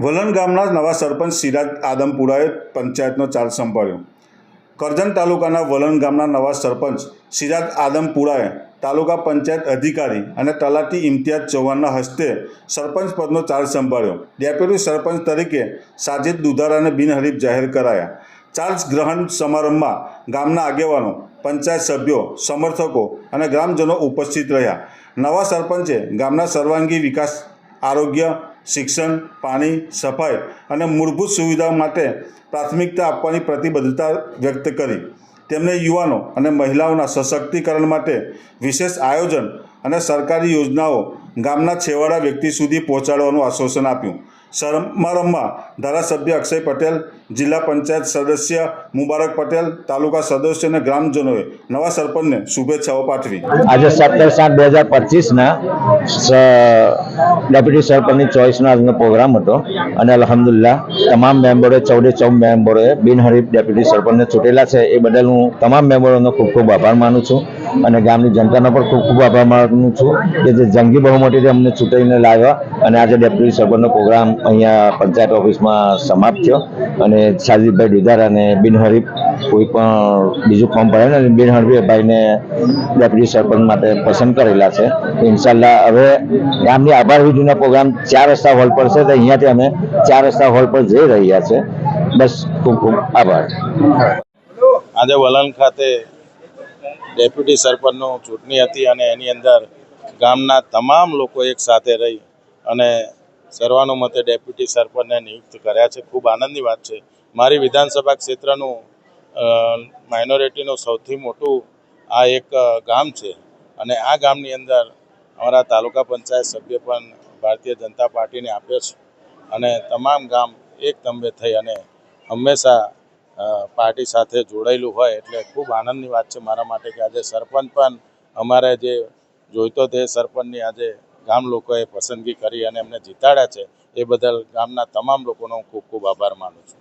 વલણ ગામના નવા સરપંચ સિરાજ આદમપુરાએ પંચાયતનો ચાર્જ સંભાળ્યો. કરજણ તાલુકાના વલણ ગામના નવા સરપંચ સિરાજ આદમપુરાએ તાલુકા પંચાયત અધિકારી અને તલાટી ઇમ્તિયાઝ ચૌહાણના હસ્તે સરપંચ પદનો ચાર્જ સંભાળ્યો. ડેપ્યુટી સરપંચ તરીકે સાજિદ દુધારાને બિનહરીફ જાહેર કરાયા. ચાર્જ ગ્રહણ સમારંભમાં ગામના આગેવાનો, પંચાયત સભ્યો, સમર્થકો અને ગ્રામજનો ઉપસ્થિત રહ્યા. નવા સરપંચે ગામના સર્વાંગી વિકાસ, આરોગ્ય શિક્ષણ, પાણી, સફાઈ અને મૂળભૂત સુવિધાઓ માટે પ્રાથમિકતા આપવાની પ્રતિબદ્ધતા વ્યક્ત કરી. તેમણે યુવાનો અને મહિલાઓના સશક્તિકરણ માટે વિશેષ આયોજન અને સરકારી યોજનાઓ ગામના છેવાડા વ્યક્તિ સુધી પહોંચાડવાનું આશ્વાસન આપ્યું. સમારંભમાં ધારાસભ્ય અક્ષય પટેલ, જિલ્લા પંચાયત સદસ્ય મુબારક પટેલ, તાલુકા સદસ્ય અને ગ્રામજનોએ નવા સરપંચને શુભેચ્છાઓ પાઠવી. આજે સત્તર સાત બે હજાર પચીસના ડેપ્યુટી સરપંચની ચોઈસનો આજનો પ્રોગ્રામ હતો. અને અલહમદુલ્લા તમામ મેમ્બરોએ, ચૌદે ચૌદ મેમ્બરોએ બિનહરીફ ડેપ્યુટી સરપંચને ચૂંટેલા છે. એ બદલ હું તમામ મેમ્બરોનો ખૂબ ખૂબ આભાર માનું છું. અને ગામની જનતાનો પણ ખૂબ ખૂબ આભાર માનું છું કે જે જંગી બહુમતીથી અમને ચૂંટાઈને લાવ્યા અને આજે ડેપ્યુટી સરપંચનો પ્રોગ્રામ અહીંયા પંચાયત ઓફિસમાં સમાપ્ત થયો. અને સાજીદભાઈ ડુધાર અને બિનહરીફ કોઈ પણ બીજું ફોર્મ ભરે ને બિનહરીફભાઈને ડેપ્યુટી સરપંચ માટે પસંદ કરેલા છે. ઇન્શાલ્લાહ હવે ગામની આભાર વિધિનો પ્રોગ્રામ ચાર રસ્તા હોલ પર છે, તો અહીંયાથી અમે ચાર રસ્તા હોલ પર જઈ રહ્યા છે. બસ ખૂબ ખૂબ આભાર. આજે વલણ ખાતે ડેપ્યુટી સરપંચનો ચૂંટણી હતી અને એની અંદર ગામના તમામ લોકો એક સાથે રહી અને સર્વાનુમતે ડેપ્યુટી સરપંચને નિયુક્ત કર્યા છે. ખૂબ આનંદની વાત છે. મારી વિધાનસભા ક્ષેત્રનું માઇનોરિટીનું સૌથી મોટું આ એક ગામ છે. અને આ ગામની અંદર અમારા તાલુકા પંચાયત સભ્ય પણ ભારતીય જનતા પાર્ટીને આપ્યો છે. અને તમામ ગામ એક તંબે થઈ અને હંમેશા પાર્ટી સાથે જોડાયેલું હોય એટલે ખૂબ આનંદની વાત છે મારા માટે કે આજે સરપંચ પણ અમારે જે જોઈતો તે સરપંચની આજે ગામ લોકોએ પસંદગી કરી અને એમને જીતાડ્યા છે એ બદલ ગામના તમામ લોકોનો હું ખૂબ ખૂબ આભાર માનું છું.